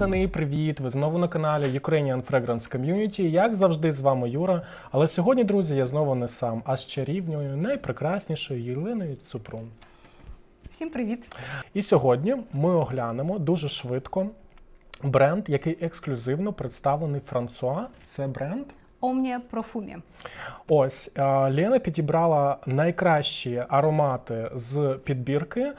Богдани, привіт! Ви знову на каналі Ukrainian Fragrance Community. Як завжди, з вами Юра. Але сьогодні, друзі, я знову не сам, а з чарівною, найпрекраснішою Єлиною Цупрун. Всім привіт! І сьогодні ми оглянемо дуже швидко бренд, який ексклюзивно представлений Франсуа. Це бренд. Омнія Профумі. Ось е, Лена підібрала найкращі аромати з підбірки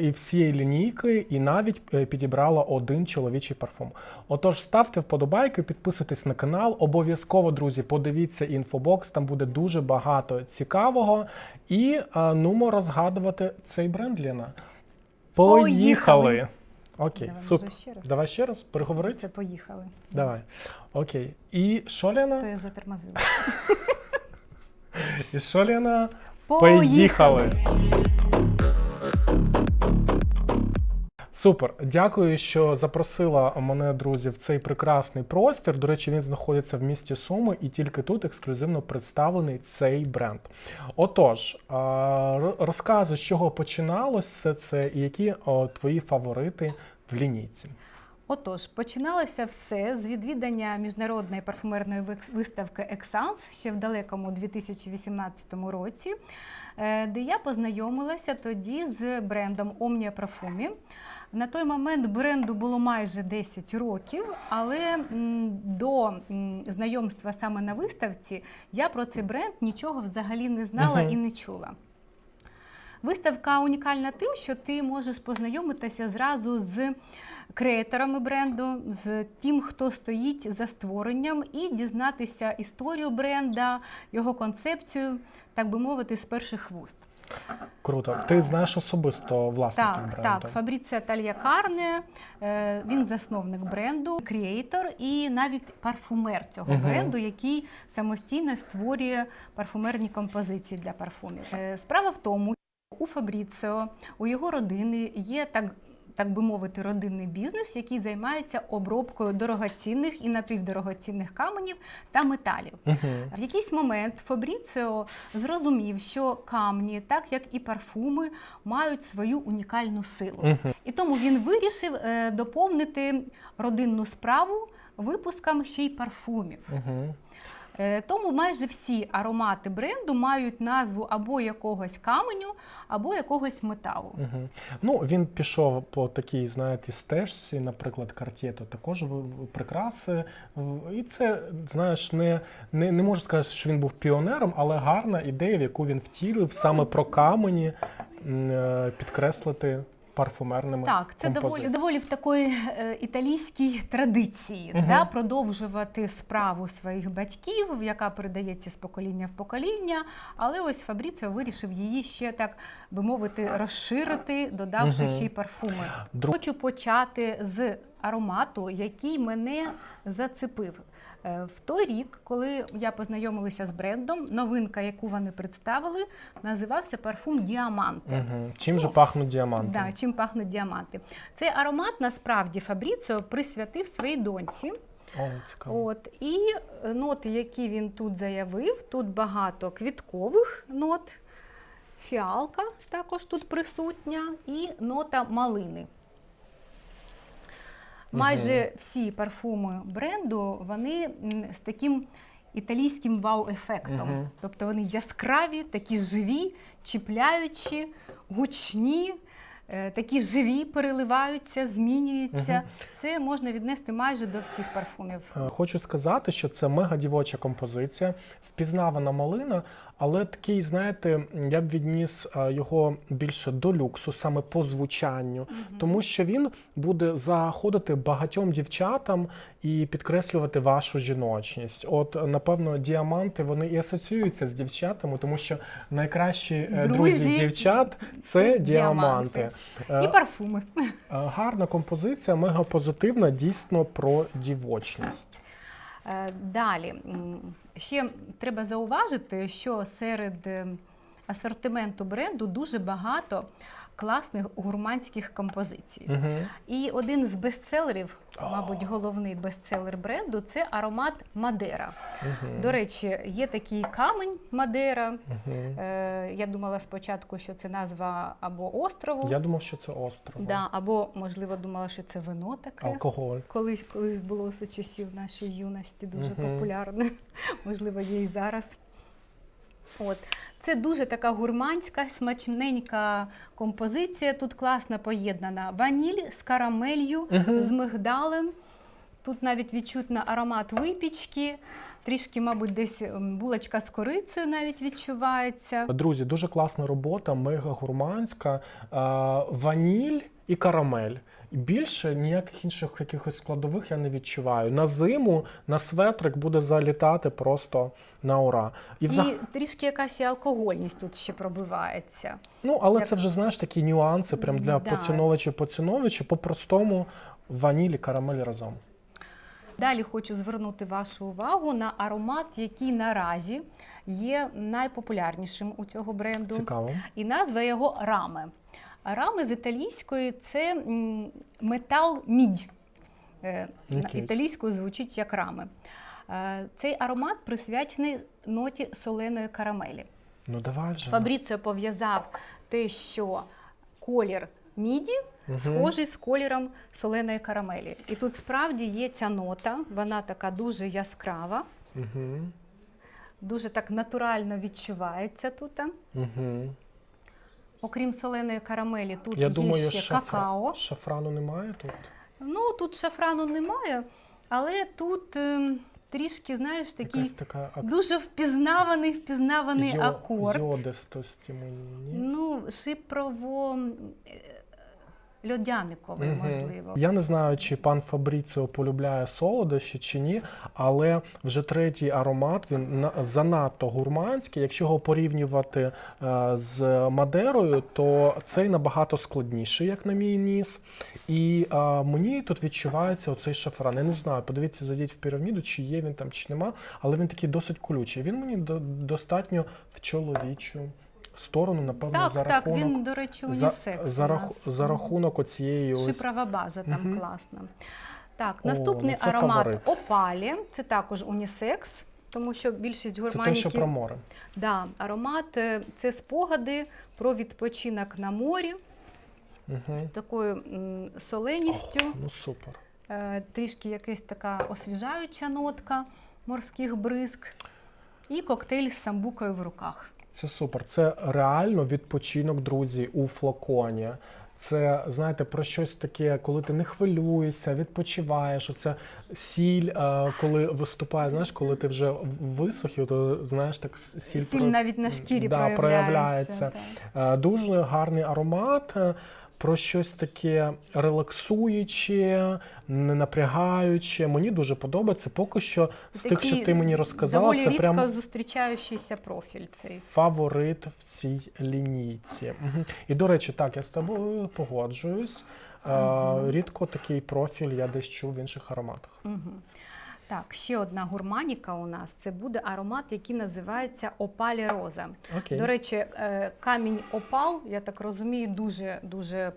і всієї лінійки, і навіть е, підібрала один чоловічий парфум. Отож, ставте вподобайки, підписуйтесь на канал. Обов'язково, друзі, подивіться інфобокс. Там буде дуже багато цікавого. І е, нумо розгадувати цей бренд, Лена. Поїхали! Поїхали! Окей, Давай, супер. може, ще раз? Давай ще раз переговорити. Це поїхали. Давай. Окей. І що, Лена? То я затормозила. І що, Лена? Поїхали! Супер, дякую, що запросила мене, друзі, в цей прекрасний простір. До речі, він знаходиться в місті Суми, і тільки тут ексклюзивно представлений цей бренд. Отож, розказуй, з чого починалося все це, і які твої фаворити в лінійці. Отож, починалося все з відвідання міжнародної парфумерної виставки Ексанс ще в далекому 2018 році, е, де я познайомилася тоді з брендом Omnia Parfumi. На той момент бренду було майже 10 років, але до знайомства саме на виставці я про цей бренд нічого взагалі не знала і не чула. Виставка унікальна тим, що ти можеш познайомитися зразу з креаторами бренду, з тим, хто стоїть за створенням, і дізнатися історію бренда, його концепцію, так би мовити, з перших вуст. Круто. Ти знаєш особисто власників Так, бренду? так, Фабріція Тальякарне, е, він засновник бренду, креатор і навіть парфумер цього Мгм. бренду, який самостійно створює парфумерні композиції для парфумів. Е, Справа в тому, у Фабріціо, у його родини є так. Так би мовити, родинний бізнес, який займається обробкою дорогоцінних і напівдорогоцінних каменів та металів. Угу. В якийсь момент Фабріціо зрозумів, що камні, так як і парфуми, мають свою унікальну силу. Угу. І тому він вирішив е, доповнити родинну справу випуском ще й парфумів. Угу. Е, Тому майже всі аромати бренду мають назву або якогось каменю, або якогось металу. Угу. Ну, він пішов по такій, знаєте, стежці, наприклад, Cartier також в, прикраси. І це, знаєш, не, не, не можу сказати, що він був піонером, але гарна ідея, в яку він втілив саме про камені е, підкреслити парфумерними Так, це доволі, доволі в такої е, італійській традиції Мгм. да, продовжувати справу своїх батьків, яка передається з покоління в покоління. Але ось Фабріціо вирішив її ще так би мовити розширити, додавши Мгм. ще й парфуми. Друг- Хочу почати з аромату, який мене зацепив. Е, В той рік, коли я познайомилася з брендом, новинка, яку вони представили, називався парфум Діаманте. Угу. Чим же пахнуть діаманти? Да, чим пахнуть діаманти. Цей аромат насправді Фабріціо присвятив своїй доньці. О. От і е, ноти, які він тут заявив, тут багато квіткових нот, фіалка також тут присутня, і нота малини. Майже всі парфуми бренду вони з таким італійським вау-ефектом. Тобто вони яскраві, такі живі, чіпляючі, гучні, такі живі, переливаються, змінюються. Угу. Це можна віднести майже до всіх парфумів. Е, Хочу сказати, що це мега дівоча композиція, впізнавана малина, але такий, знаєте, я б відніс е, його більше до люксу, саме по звучанню, тому що він буде заходити багатьом дівчатам і підкреслювати вашу жіночність. От, напевно, діаманти вони і асоціюються з дівчатами, тому що найкращі е, друзі, Друзі дівчат це діаманти. діаманти. Е, І парфуми. Е, Гарна композиція, мега позитивна, дійсно про дівочність. Далі ще треба зауважити, що серед асортименту бренду дуже багато класних гурманських композицій. Угу. І один з бестселерів, мабуть, головний бестселер бренду це аромат Мадера. До речі, є такий камень Мадера. Е, я думала спочатку, що це назва або острову, Я думав, що це остров. да, або, можливо, думала, що це вино таке. Алкоголь. Колись, колись було за часів нашої юності дуже Мгм. популярне. Можливо, є і зараз. От. Це дуже така гурманська, смачненька композиція. Тут класно поєднана ваніль з карамелью, Мгм. з мигдалем. Тут навіть відчутно аромат випічки, трішки, мабуть, десь булочка з корицею навіть відчувається. Друзі, дуже класна робота, мега гурманська, ваніль і карамель. Більше ніяких інших якихось складових я не відчуваю. На зиму на светрик буде залітати просто на ура. І взаг... І трішки якась і алкогольність тут ще пробивається. Ну, але як- це вже знаєш такі нюанси прям для Да. поціновичів поціновичів. По-простому ваніль і карамель разом. Далі хочу звернути вашу увагу на аромат, який наразі є найпопулярнішим у цього бренду. Цікаво. І назва його раме. Раме з італійської це метал мідь. Е, на Окей. Італійською звучить як раме. Е, Цей аромат присвячений ноті соленої карамелі. Ну давай вже. Фабріціо пов'язав те, що колір міді Мгм. схожий з кольором соленої карамелі. І тут справді є ця нота, вона така дуже яскрава, Угу. дуже так натурально відчувається тут. Угу. Окрім соленої карамелі, тут Я є думаю, ще шафра... какао. шафрану немає тут. Ну тут шафрану немає, але тут е, трішки, знаєш, такий Якась така ак... дуже впізнаваний, впізнаваний йо- акорд. йодистості мені. Ну, шипрово е, льодяниковий, Мгм. можливо. Я не знаю, чи пан Фабріціо полюбляє солодощі чи ні, але вже третій аромат він на- занадто гурманський. Якщо його порівнювати е, з Мадерою, то цей набагато складніший, як на мій ніс. І е, мені тут відчувається оцей шафран. Я не знаю, подивіться, зайдіть в піраміду, чи є він там, чи нема, але він такий досить колючий. Він мені до- достатньо в чоловічу сторону, напевно, Так, за так, рахунок. він, до речі, унісекс. за, у нас. за рахунок оцієї ось Шипрова база там Мгм. класна. Так, О, наступний ну аромат фаворит. Опалі. Це також унісекс, тому що більшість Це те, що про море. Да, аромат е, це спогади про відпочинок на морі Угу. з такою соленістю, Ну супер. е, трішки якась така освіжаюча нотка морських бризк. І коктейль з самбукою в руках. Це супер. Це реально відпочинок, друзі, у флаконі. Це знаєте про щось таке, коли ти не хвилюєшся, відпочиваєш. Оце сіль, е, коли виступає, знаєш, коли ти вже висохів, то знаєш так сіль, Сіль про- навіть на шкірі да, проявляється. проявляється. так. Е, Дуже гарний аромат. Про щось таке релаксуюче, не напрягаюче. Мені дуже подобається. Поки що з тих, що ти мені розказала, доволі це рідко прям зустрічаючийся профіль цей. фаворит в цій лінійці. І до речі, так, я з тобою погоджуюсь. Е, Рідко такий профіль я десь чув в інших ароматах. Угу. Так, ще одна гурманіка у нас це буде аромат, який називається Опалі Роза. Окей. До речі, е, камінь Опал, я так розумію, дуже дуже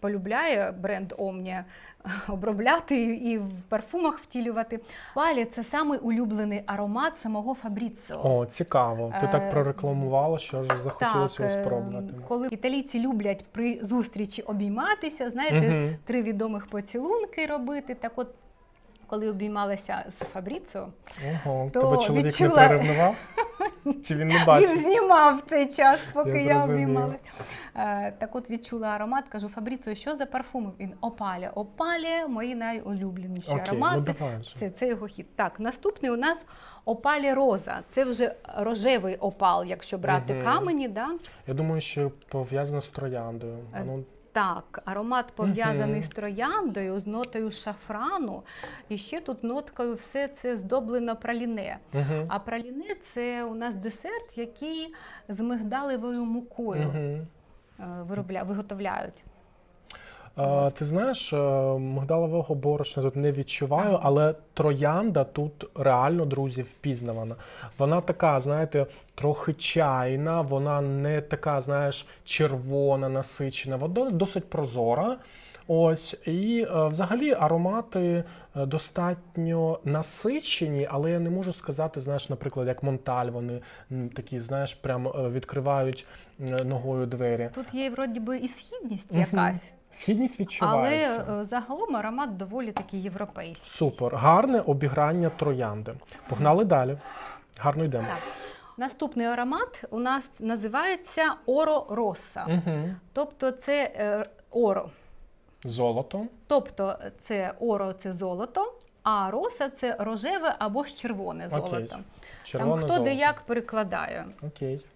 полюбляє бренд Omnia обробляти і в парфумах втілювати. Опалі це самий улюблений аромат самого Фабріціо. О, цікаво. Ти Е, так прорекламувала, що аж захотілося його е, спробувати. коли італійці люблять при зустрічі обійматися, знаєте, Мгм. три відомих поцілунки робити. Так от, коли обіймалася з Фабріцо, Ого, то тебе чоловік відчула- не переревнував? Чи він не бачив? він знімав цей час, поки Я я, обіймалася. Е, так от відчула аромат, кажу, Фабріцо, що за парфуми? Він опаля. Опаля мої найулюбленіші Окей, ну аромати. вже. Це, це його хід. Так, наступний у нас опалі роза. Це вже рожевий опал, якщо брати Мгм. камені. Да? Я думаю, що пов'язано з трояндою. Е, А ну, Так, аромат пов'язаний Мгм. з трояндою, з нотою шафрану. І ще тут ноткою все це здоблено праліне. мгм. А праліне це у нас десерт, який з мигдалевою мукою uh -huh. виробля, виготовляють. Е, ти знаєш, е, мигдалового борошна тут не відчуваю, але троянда тут реально, друзі, впізнавана. Вона така, знаєте, трохи чайна, вона не така, знаєш, червона, насичена, вона досить прозора. Ось, і е, взагалі аромати е, достатньо насичені, але я не можу сказати, знаєш, наприклад, як Монталь, вони м, такі, знаєш, прям е, відкривають е, ногою двері. Тут є вроді би і східність якась, Східність але відчувається. е, загалом аромат доволі такий європейський. Супер. Гарне обіграння троянди. Погнали далі. Гарно йдемо. Так. Наступний аромат у нас називається Оро Росса. Угу. Тобто це е, оро. Золото. Тобто це оро це золото, а роса це рожеве або ж червоне Окей. золото. Червоне Там хто золото. де як перекладає. Окей.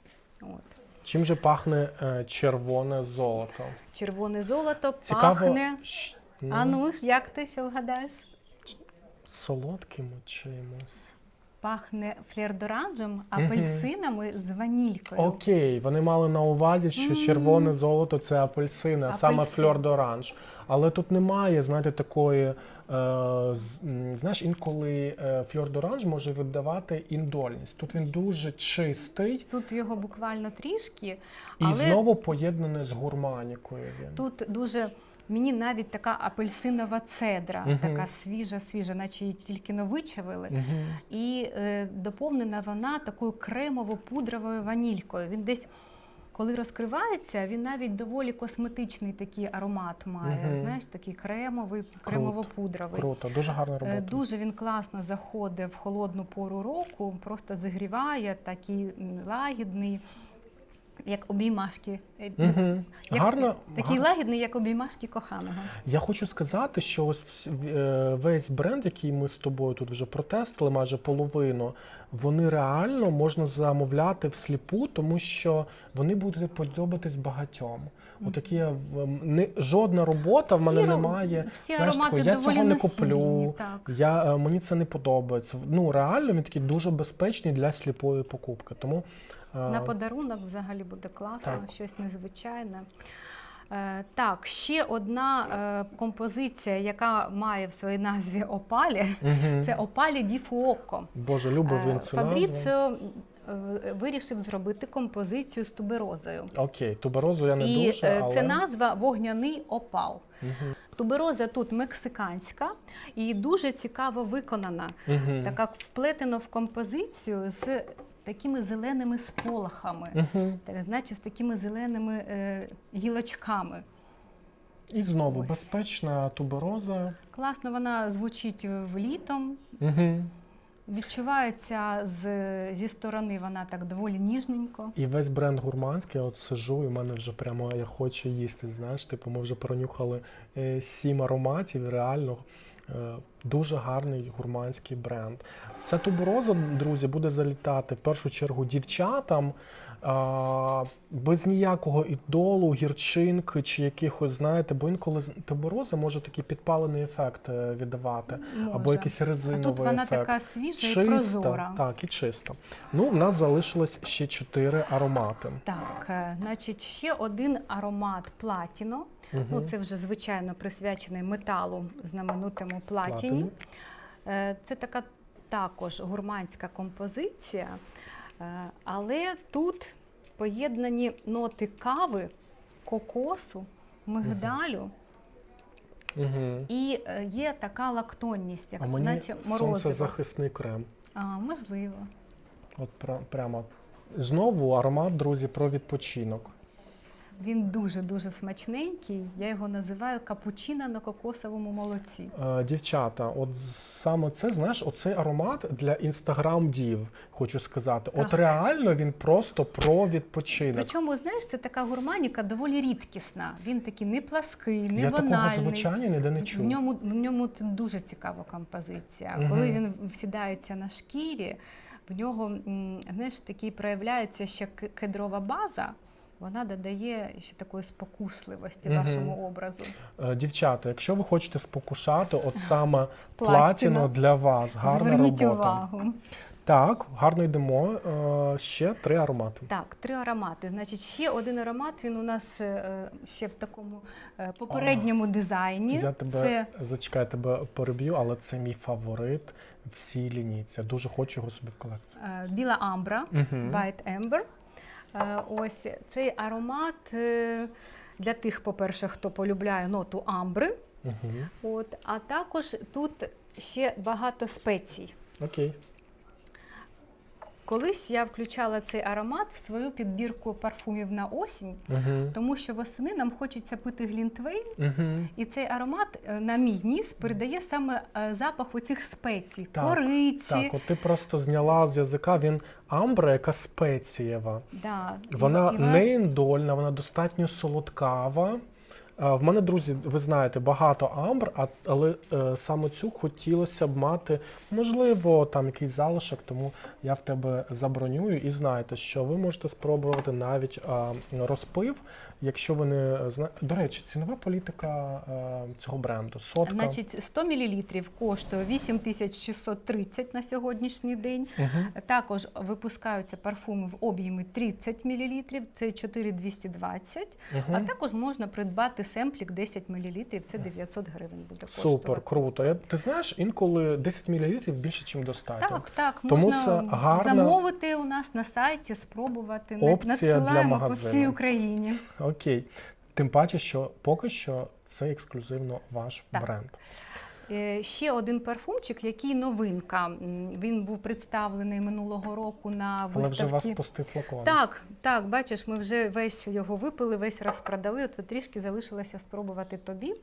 От. Чим же пахне е, червоне золото? Червоне золото Цікаво. пахне. щ- А ну як ти що вгадаєш? солодким чимось. Пахне флердоранжем, апельсинами з ванількою. Окей, вони мали на увазі, що червоне золото це апельсини, а саме Апельсин. фльор. Але тут немає, знаєте, такої. Е, знаєш, інколи е, фльор доранж може видавати індольність. Тут він дуже чистий Тут його буквально трішки, і але знову поєднаний з гурманікою. Він. тут дуже. Мені навіть така апельсинова цедра, Мгм. така свіжа, свіжа, наче її тільки но вичавили. Мгм. І е, доповнена вона такою кремово-пудровою ванількою. Він десь, коли розкривається, він навіть доволі косметичний такий аромат має. Угу. Знаєш, такий кремовий, кремово-пудровий. Круто, дуже гарна Е, робота. Дуже він класно заходить в холодну пору року, просто зігріває, такий лагідний, як обіймашки. Угу. Як, Гарно, Такий гарно. лагідний, як обіймашки коханого. Я хочу сказати, що ось е, весь бренд, який ми з тобою тут вже протестили, майже половину, вони реально можна замовляти всліпу, тому що вони будуть подобатись багатьом. Отакі не жодна робота в мене Всі немає. Всі знаєш, аромати я доволі цього не куплю. Так. Я е, мені це не подобається. Ну реально він такий дуже безпечний для сліпої покупки. Тому На подарунок взагалі буде класно, Так. щось незвичайне. Е, так, ще одна е, композиція, яка має в своїй назві опалі, мгм. це опалі ді фуоко. Боже, любив він Е, цю. Фабріціо е, вирішив зробити композицію з туберозою. Окей, туберозу я не І дуже, е, але це назва вогняний опал. Мгм. Тубероза тут мексиканська і дуже цікаво виконана. Мгм. Так як вплетено в композицію з такими зеленими сполохами, Мгм. так, значить, з такими зеленими е, гілочками. І знову Ось. безпечна тубероза. Класно вона звучить в літом. Угу. Відчувається з, зі сторони вона так доволі ніжненько. І весь бренд гурманський, я от сижу, і в мене вже прямо я хочу їсти. Знаєш, типу, ми вже пронюхали е, сім ароматів, реально дуже гарний гурманський бренд. Ця тубероза, друзі, буде залітати в першу чергу дівчатам. А, без ніякого ідолу, гірчинки чи якихось, знаєте, бо інколи тубероза може такий підпалений ефект е, віддавати, або Може. якийсь А тут вона ефект. така свіжа і прозора. Так, і чиста. Ну, в нас залишилось ще чотири аромати. Так, е, значить, ще один аромат платіно. Мгм. Ну, це вже звичайно присвячений металу знаменитому платіні. Платині. Е, Це така також гурманська композиція, е, але тут поєднані ноти кави, кокосу, мигдалю Угу. і е, є така лактонність, як А мені наче морозиво. сонцезахисний крем. А, можливо. От прямо. Знову аромат, друзі, про відпочинок. Він дуже-дуже смачненький. Я його називаю капучино на кокосовому молоці. Е, дівчата, от саме це, знаєш, оцей аромат для інстаграм-дів, хочу сказати. От реально він просто про відпочинок. Причому, знаєш, це така гурманіка доволі рідкісна. Він такий не плаский, не Я такого банальний. звучання ніде не В ньому, в ньому дуже цікава композиція. Мгм. Коли він всідається на шкірі, в нього знаєш, такий проявляється ще кедрова база. Вона додає ще такої спокусливості Мгм. вашому образу. Е, Дівчата, якщо ви хочете спокушати, от саме Платіно. для вас, гарна Зверніть робота. увагу. Так, гарно йдемо. Е, ще три аромати. Так, три аромати. Значить, ще один аромат. Він у нас е, ще в такому попередньому дизайні. Я тебе Це зачекай, тебе переб'ю, але це мій фаворит в цій лінійці. Дуже хочу його собі в колекцію. біла амбра. White Amber. Е, Ось цей аромат е, для тих, по-перше, хто полюбляє ноту амбри. Угу. От, а також тут ще багато спецій. Окей. Колись я включала цей аромат в свою підбірку парфумів на осінь, Угу. тому що восени нам хочеться пити глінтвейн, Угу. і цей аромат е, на мій ніс передає саме е, запах оцих спецій, Так, кориці. Так, от ти просто зняла з язика він амбра, яка спецієва. Да, і- Вона і не індольна, вона достатньо солодкава. В мене, друзі, ви знаєте, багато амбр, але е, саме цю хотілося б мати, можливо, там якийсь залишок, тому я в тебе забронюю. І знаєте, що ви можете спробувати навіть розпив, якщо ви не. До речі, цінова політика е, цього бренду. Сотка. Значить, 100 мл коштує 8630 на сьогоднішній день. Мгм. Також випускаються парфуми в об'ємі 30 мл, це 4220. А також можна придбати семплік 10 мл, це 900 гривень буде коштувати. Супер, круто. Я, ти знаєш, інколи 10 мл більше, ніж достатньо. Так, так, Тому можна це гарна замовити у нас на сайті, спробувати. Опція для по всій Україні. Окей. Тим паче, що поки що це ексклюзивно ваш Так. бренд. Е, Ще один парфумчик, який новинка. Він був представлений минулого року на Але вже вас пусти флакон. Так, так, бачиш, ми вже весь його випили, весь розпродали. Це трішки залишилося спробувати тобі.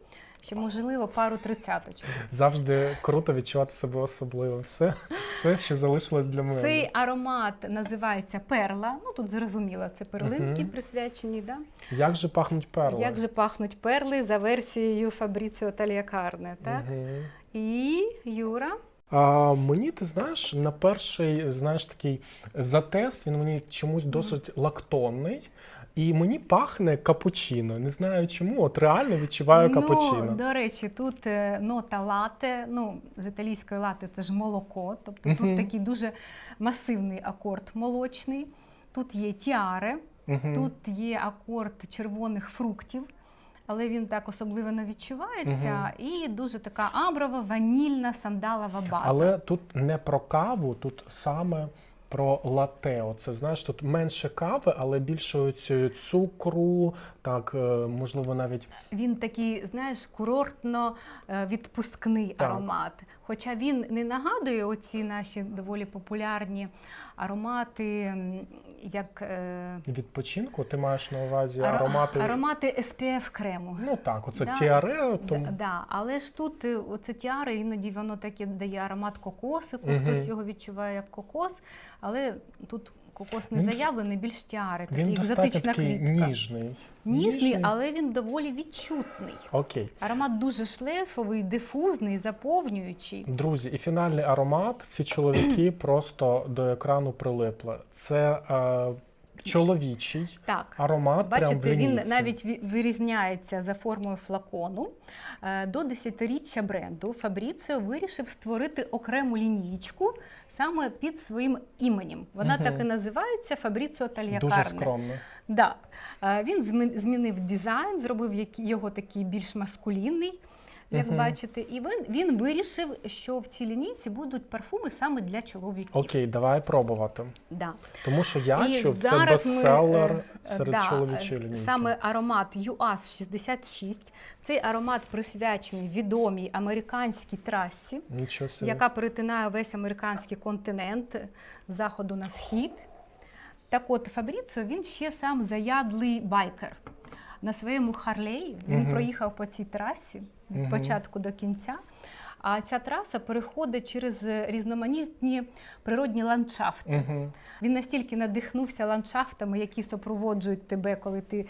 Ще можливо пару тридцяточок. Завжди круто відчувати себе особливо. Все, все що залишилось для мене. Цей аромат називається перла. Ну тут зрозуміло, це перлинки Мгм. присвячені. Да? Як же пахнуть перли? Як же пахнуть перли за версією Фабріціо Тальякарне, так? Мгм. І Юра. А, мені, ти знаєш, на перший, знаєш, такий затест, він мені чомусь досить лактонний. І мені пахне капучино. Не знаю чому, от реально відчуваю капучино. Ну, до речі, тут е, нота лате, ну, з італійської лате це ж молоко, тобто Мгм. тут такий дуже масивний акорд молочний. Тут є тіари, Мгм. тут є акорд червоних фруктів, але він так особливо не відчувається. І дуже така амброва, ванільна, сандалова база. Але тут не про каву, тут саме про лате. Оце знаєш, тут менше кави, але більше цукру, так, е, можливо, навіть Він такий, знаєш, курортно е, відпускний Так. аромат. Хоча він не нагадує оці наші доволі популярні аромати, як е, відпочинку. Ти маєш на увазі аро- аромати. аромати SPF крему. Ну так, оце Да. тіаре, тому Да, да. Але ж тут е, оце тіаре, іноді воно таке дає аромат кокосику, Угу. хтось його відчуває як кокос, але тут кокос не Він- заявлений, більш тіари, такий він екзотична такий квітка. ніжний. Ніжний, але він доволі відчутний. Окей. Аромат дуже шлейфовий, дифузний, заповнюючий. Друзі, і фінальний аромат. Всі чоловіки просто до екрану прилипли. Це е, чоловічий Так. аромат. прям Бачите, він навіть ві- вирізняється за формою флакону. Е, До десятиріччя бренду Фабріціо вирішив створити окрему лінійку саме під своїм іменем. Вона Мгм. так і називається Фабріціо дуже скромно. Да. Е, Він змінив дизайн, зробив його такий більш маскулінний. Як Мгм. бачите, і він, він вирішив, що в цій лінійці будуть парфуми саме для чоловіків. Окей, давай пробувати. Да. Тому що я І чув, це бестселер е, серед да, чоловічої е, лінійки. Саме аромат UAS 66. Цей аромат присвячений відомій американській трасі, яка перетинає весь американський континент з заходу на схід. Так от Фабріцо він ще сам заядлий байкер. На своєму Харлеї він Мгм. проїхав по цій трасі від Мгм. початку до кінця. А ця траса переходить через різноманітні природні ландшафти. Угу. Він настільки надихнувся ландшафтами, які супроводжують тебе, коли ти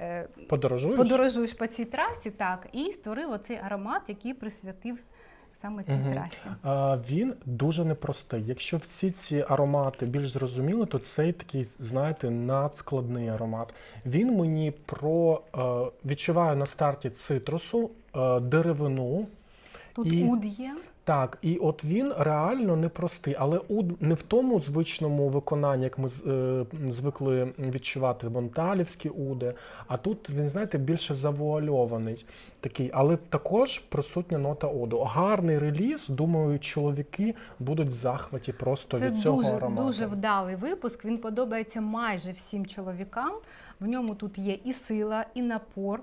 е, Подорожуєш? подорожуєш по цій трасі, так, і створив оцей аромат, який присвятив саме цій Мгм. трасі. А, він дуже непростий. Якщо всі ці аромати більш зрозуміли, то цей такий, знаєте, надскладний аромат. Він мені про е, відчуваю на старті цитрусу, е, деревину. Тут І- уд є. Так, і от він реально непростий, але у не в тому звичному виконанні, як ми е, звикли відчувати монталівські уди, а тут він, знаєте, більше завуальований такий, але також присутня нота оду. Гарний реліз. Думаю, чоловіки будуть в захваті просто Це від цього дуже, аромату. дуже вдалий випуск. Він подобається майже всім чоловікам. В ньому тут є і сила, і напор,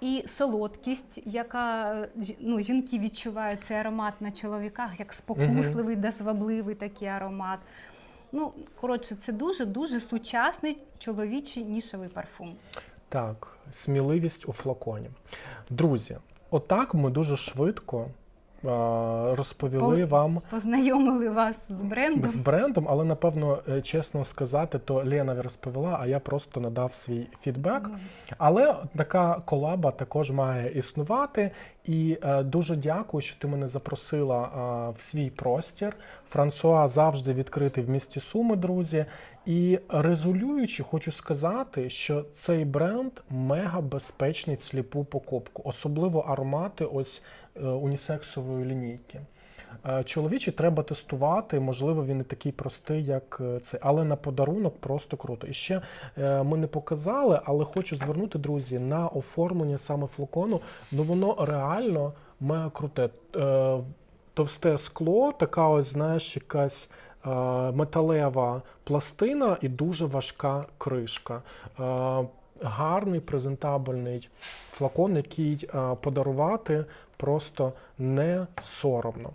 і солодкість, яка ну, жінки відчувають цей аромат на чоловіках, як спокусливий да звабливий такий аромат. Ну, коротше, це дуже дуже сучасний чоловічий нішевий парфум. Так, сміливість у флаконі. Друзі, отак ми дуже швидко розповіли По- вам Познайомили вас з брендом. з брендом, але напевно, е, чесно сказати, то Лена розповіла, а я просто надав свій фідбек. Але така колаба також має існувати. І е, дуже дякую, що ти мене запросила е, в свій простір. Франсуа завжди відкритий в місті Суми, друзі. І резолюючи, хочу сказати, що цей бренд мега безпечний в сліпу покупку, особливо аромати ось унісексової лінійки. Е, Чоловічі треба тестувати, можливо, він не такий простий, як е, це, але на подарунок просто круто. І ще е, ми не показали, але хочу звернути, друзі, на оформлення саме флакону. Ну воно реально мега круте. Е, Товсте скло, така ось, знаєш, якась е, металева пластина і дуже важка кришка. Гарний презентабельний флакон, який е, подарувати просто не соромно.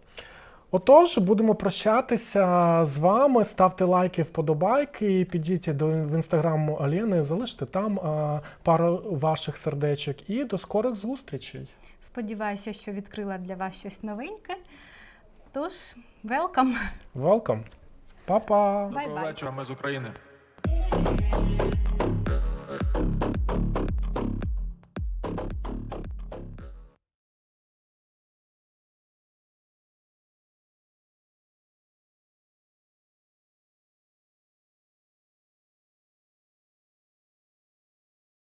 Отож, будемо прощатися з вами. Ставте лайки, вподобайки, підіть до в інстаграму Аліни, залиште там е, пару ваших сердечок і до скорих зустрічей. Сподіваюся, що відкрила для вас щось новеньке. Тож, welcome! Welcome! Па-па! Доброго вечора, ми з України.